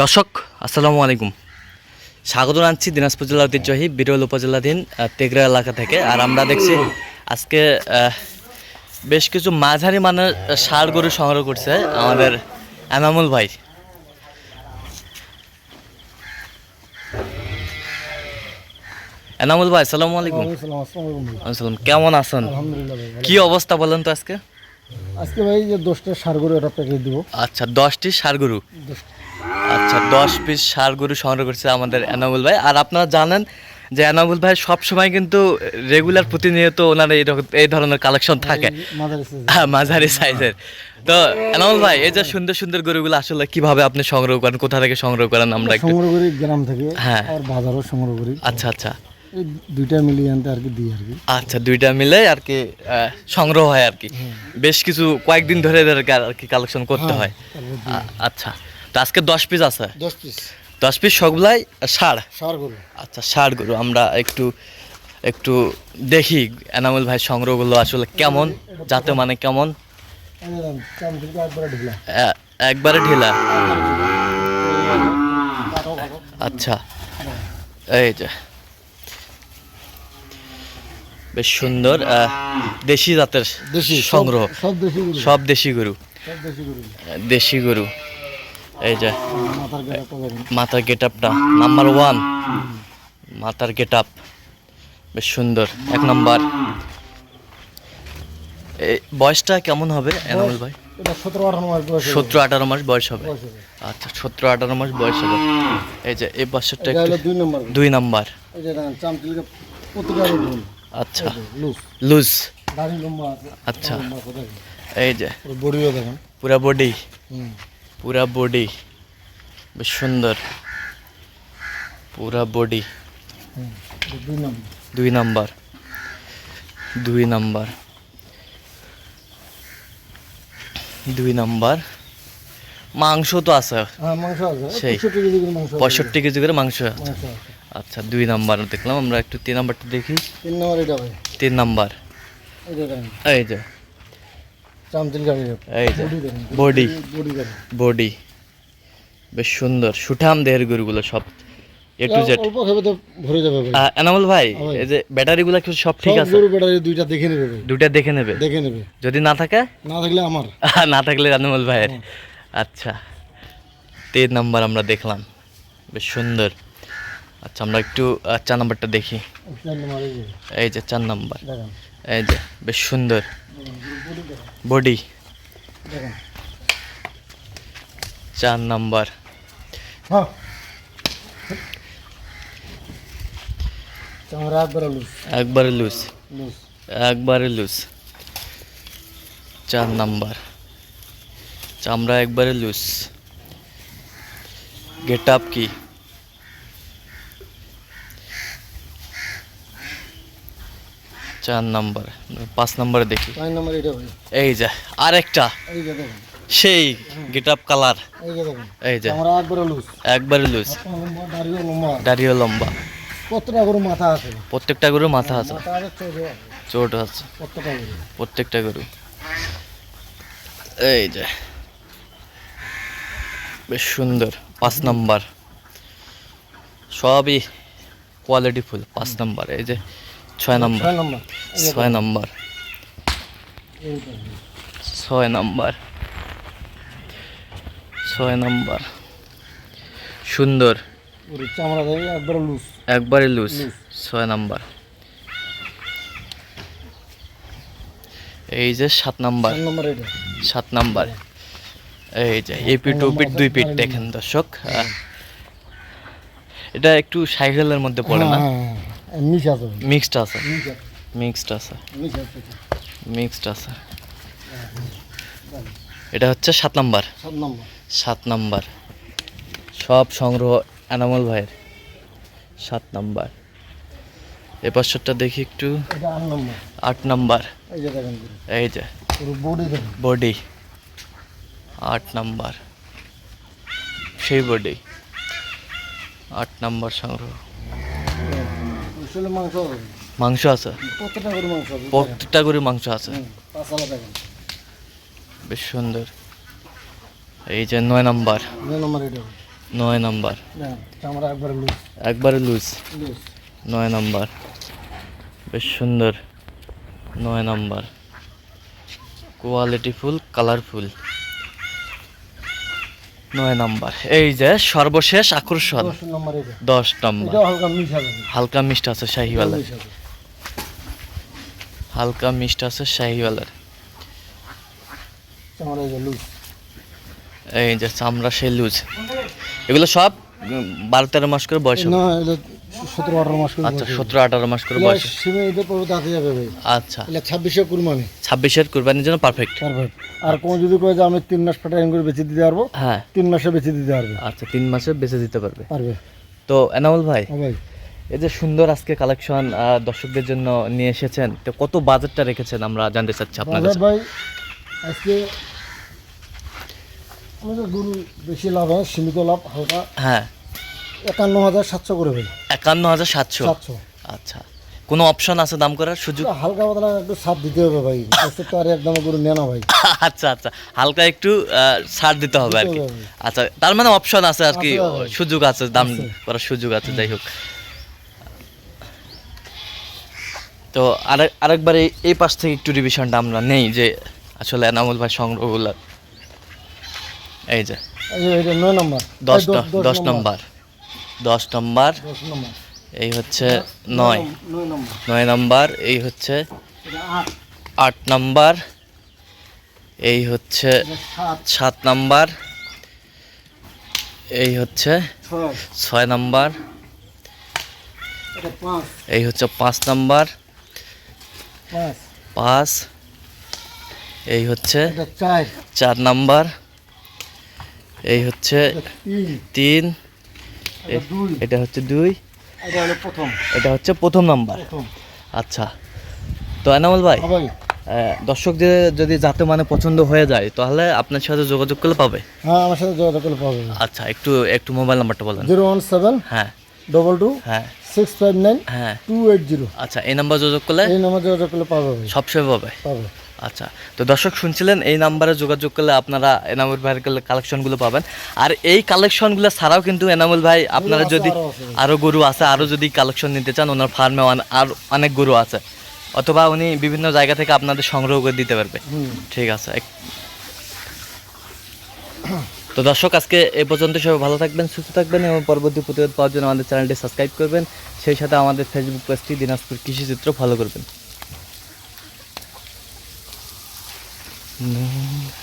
দর্শক আসসালামু আলাইকুম। স্বাগত জানাচ্ছি দিনাজপুর জেলা ঐতিহ্যহী বিরল উপজেলাধীন তেগরা এলাকা থেকে। আর আমরা দেখছি আজকে বেশ কিছু মাঝারি মানের ষাড় গরু সংগ্রহ করছে আমাদের এনামুল ভাই। এনামুল ভাই আসসালামু আলাইকুম। আসসালাম, কেমন আছেন। কি অবস্থা বলেন তো আজকে? আজকে ভাই যে দশটা সার গরু একটা প্যাকেজ দিব। আচ্ছা দশটি ষাড় গরু। দশটা। আচ্ছা দশ পিস ষাড় গরু সংগ্রহ করছে আমাদের এনামুল ভাই। আর আপনারা জানেন যে এনামুল ভাই সব সময় কিন্তু রেগুলার প্রতিনিয়ত ওনার এই ধরনের কালেকশন থাকে। হ্যাঁ, মাঝারি সাইজের তো এনামুল ভাই এই যে সুন্দর সুন্দর গরুগুলো আসলে কীভাবে আপনি সংগ্রহ করেন কোথা থেকে সংগ্রহ করেন আমরা সংগ্রহ করি গ্রাম থেকে হ্যাঁ। আর বাজারও সংগ্রহ করি। আচ্ছা আচ্ছা। দুইটা মিলিয়ে আনতে আর কি দিই আর কি। আচ্ছা দুইটা মিলে আর কি সংগ্রহ হয় আর কি। বেশ কিছু কয়েকদিন ধরে আর কি কালেকশন করতে হয়। আ- আচ্ছা। তো আজকে দশ পিস আছে। দশ পিস দশ পিস সবগুলাই ষাড় সার? গরু আচ্ছা ষাট গরু আমরা একটু একটু দেখি এনামুল ভাই সংগ্রহগুলো আসলে কেমন যাতে মানে কেমন? একবারে ঢিলা। আচ্ছা এই যে। বেশ সুন্দর দেশি জাতের দেশি সংগ্রহ। সব দেশি গরু। সব দেশি গরু। সব দেশি গরু। দেশি গরু। এই যে মাথার গেটা আপটা নাম্বার ওয়ান মাথার গেট আপ বেশ সুন্দর এক নাম্বার এই বয়সটা কেমন হবে এনামুল ভাই? সতেরো আঠারো মাস বয়স হবে। আচ্ছা সতেরো আঠারো মাস বয়স হবে। এই যে এই বছরটা দুই নম্বর আচ্ছা। লুজ আচ্ছা। এই যে। পুরো পুরা বডি পুরা বডি বেশ সুন্দর। পুরা বডি দুই নম্বর। দুই নাম্বার। দুই নাম্বার। মাংস তো আছে। হ্যাঁ মাংস সেই। পঁয়ষট্টি কেজি করে মাংস আছে। আচ্ছা দুই নাম্বার দেখলাম। আমরা একটু তিন নাম্বারটা দেখি। তিন নম্বর তিন নাম্বার। এই যে। চামচিল গাড়ি এই যে বডি বেশ সুন্দর। সুঠাম দেহের গরুগুলো সব এ টু জেড অল্প খাবে ভরে যাবে ভাই। এনামল ভাই ভাই। এই যে ব্যাটারিগুলো কি সব ঠিক আছে? গরু ব্যাটারি দুইটা দেখে নেবে দুইটা দেখে নেবে? দেখে নেবে। যদি না থাকে? না থাকলে আমার। না থাকলে এনামল ভাইয়ের। আচ্ছা। তিন নাম্বার আমরা দেখলাম। বেশ সুন্দর। আচ্ছা আমরা একটু চার নাম্বারটা দেখি। এই যে। চার নাম্বার। এই যে বেশ সুন্দর। বডি দেখেন বডি দেখেন চার নাম্বার হ্যাঁ চামড়া একবারে লুজ একবারে লুজ লুজ একবারে লুজ চার নাম্বার চামড়া একবারে লুজ গেট আপ চার নাম্বার পাঁচ নাম্বারে দেখি। চার এটা ভাই। এই যে আরেকটা। এই যে দেখেন। সেই গেট আপ কালার। এই যে একবারে লুজ একবারে লুজ লম্বা দাড়িও লম্বা। দাড়িও লম্বা। প্রত্যেকটা গরু মাথা আছে। প্রত্যেকটা গরু মাথা আছে। চোট আছে প্রত্যেকটা গরু এই যে। বেশ সুন্দর। পাঁচ নাম্বার। সবই কোয়ালিটি ফুল পাঁচ নাম্বার। এই যে ছয় নাম্বার। ছয় নম্বর। এই যে ছয় নাম্বার। ছয় নাম্বার। ছয় নাম্বার সুন্দর একবারে লুজ. ছয় নাম্বার। এই যে সাত নাম্বার। সাত নাম্বার এই যে ও পিঠ দুই পিঠ দেখেন দর্শক। আহ, এটা একটু সাইকেলের মধ্যে পড়ে না? মিশ আছে মিক্সড আছে। মিক্সড আছে। মিক্সড আছে। এটা। হচ্ছে সাত নাম্বার। সাত নম্বর। সাত নাম্বার। সব সংগ্রহ এনামল ভাইয়ের। সাত নাম্বার। এ পাঁচশোটা দেখি একটু। আট নম্বর। এই যে বডি। আট নাম্বার। সেই বডি। আট নাম্বার সংগ্রহ। মাংস আছে। মাংস আছে? প্রত্যেকটা গরু মাংস আছে। প্রত্যেকটা করে মাংস আছে? বেশ সুন্দর। এই যে নয় নাম্বার। নয় নম্বর এটা। নয় নাম্বার। না একবারে লুজ। একবারে লুজ? লুজ। নয় নাম্বার। বেশ সুন্দর। নয় নাম্বার। Qualityful colourful. নয় নাম্বার। এই যে সর্বশেষ আকর্ষণ। দশ নম্বর হালকা মিষ্ট আছে। শাহিওয়ালার। হালকা মিষ্ট আছে। শাহিওয়ালার। এই যে চামড়া সে লুজ। এগুলো সব বারো তেরো মাস করে বয়স না সতেরো আঠারো মাস করে আচ্ছা সতেরো আঠারো মাস করে এগুলা বয়স সিমে এটা পরে দাঁতে যাবে ভাই। আচ্ছা। এটা ছাব্বিশে কুরবানি। ছাব্বিশের কুরবানির জন্য পারফেক্ট পারফেক্ট আর কোনো যদি কয়ে যে আমি তিন মাস প্যাটার্ন করে বেঁচে দিতে পারব হ্যাঁ। তিন মাসে বেঁচে দিতে পারবে। আচ্ছা তিন মাসে বেঁচে দিতে পারবে। পারবে। তো এনামুল ভাই হ্যাঁ ভাই। এই যে সুন্দর আজকে কালেকশন দর্শকদের জন্য নিয়ে এসেছেন তো কত বাজেটটা রেখেছেন আমরা জানতে চাচ্ছি আপনার কাছে? ভাই আজকে আমাদের গরু বেশি লাভ হয় সীমিত লাভ হালকা। হ্যাঁ। একান্ন হাজার সাতশো করে ভাই। একান্ন হাজার সাতশো? সাতশো। আচ্ছা। কোনো অপশন আছে দাম করার সুযোগ? হালকা পাতলা একটু দিতে হবে ভাই। তো আর একদম গরু নেয় না ভাই। আচ্ছা আচ্ছা। হালকা একটু ছাড় দিতে হবে আর কি। আচ্ছা তার মানে অপশন আছে আর কি। সুযোগ আছে দাম করার সুযোগ আছে যাই হোক। তো আরেক আরেকবার এই পাশ থেকে একটু রিভিশনটা আমরা নেই যে আসলে এনামুল ভাই সংগ্রহগুলো এই যে। নয় নম্বর। দশ দশ নম্বর। দশ নম্বর। এই হচ্ছে নয়। নয় নম্বর। এই হচ্ছে আট। নম্বর। এই হচ্ছে সাত। নাম্বার। এই হচ্ছে ছয়। নাম্বার। এই হচ্ছে পাঁচ নাম্বার। পাঁচ। এই হচ্ছে চার। নাম্বার। এই হচ্ছে তিন। এটা হচ্ছে দুই। এটা হলো প্রথম। এটা হচ্ছে প্রথম নাম্বার। আচ্ছা। তো এনামুল ভাই হ্যাঁ দর্শকদের যদি যাতে মানে পছন্দ হয়ে যায় তাহলে আপনার সাথে যোগাযোগ করলে পাবে। হ্যাঁ আমার সাথে যোগাযোগ করলে পাবে। আচ্ছা একটু একটু মোবাইল নাম্বারটা বলেন। জিরো ওয়ান সেভেন হ্যাঁ। ডবল টু হ্যাঁ। সিক্স ফাইভ নাইন হ্যাঁ। Two eight zero. আচ্ছা এই নাম্বার যোগাযোগ করলে এই নাম্বার যোগাযোগ করলে পাবে। সবসময় পাবে। পাবে। আচ্ছা তো দর্শক শুনছিলেন এই নাম্বারে যোগাযোগ করলে আপনারা এনামুল ভাইয়ের কালেকশনগুলো পাবেন। আর এই কালেকশনগুলো ছাড়াও কিন্তু এনামুল ভাই আপনারা যদি আরও গরু আছে আরও যদি কালেকশন নিতে চান ওনার ফার্মে আর অনেক গরু আছে। অথবা উনি বিভিন্ন জায়গা থেকে আপনাদের সংগ্রহ করে দিতে পারবে। ঠিক আছে তো দর্শক আজকে এই পর্যন্ত সবাই ভালো থাকবেন সুস্থ থাকবেন এবং পরবর্তী প্রতিবেদন পাওয়ার জন্য আমাদের চ্যানেলটি সাবস্ক্রাইব করবেন। সেই সাথে আমাদের ফেসবুক পেজটি দিনাজপুর কৃষি চিত্র ফলো করবেন। No.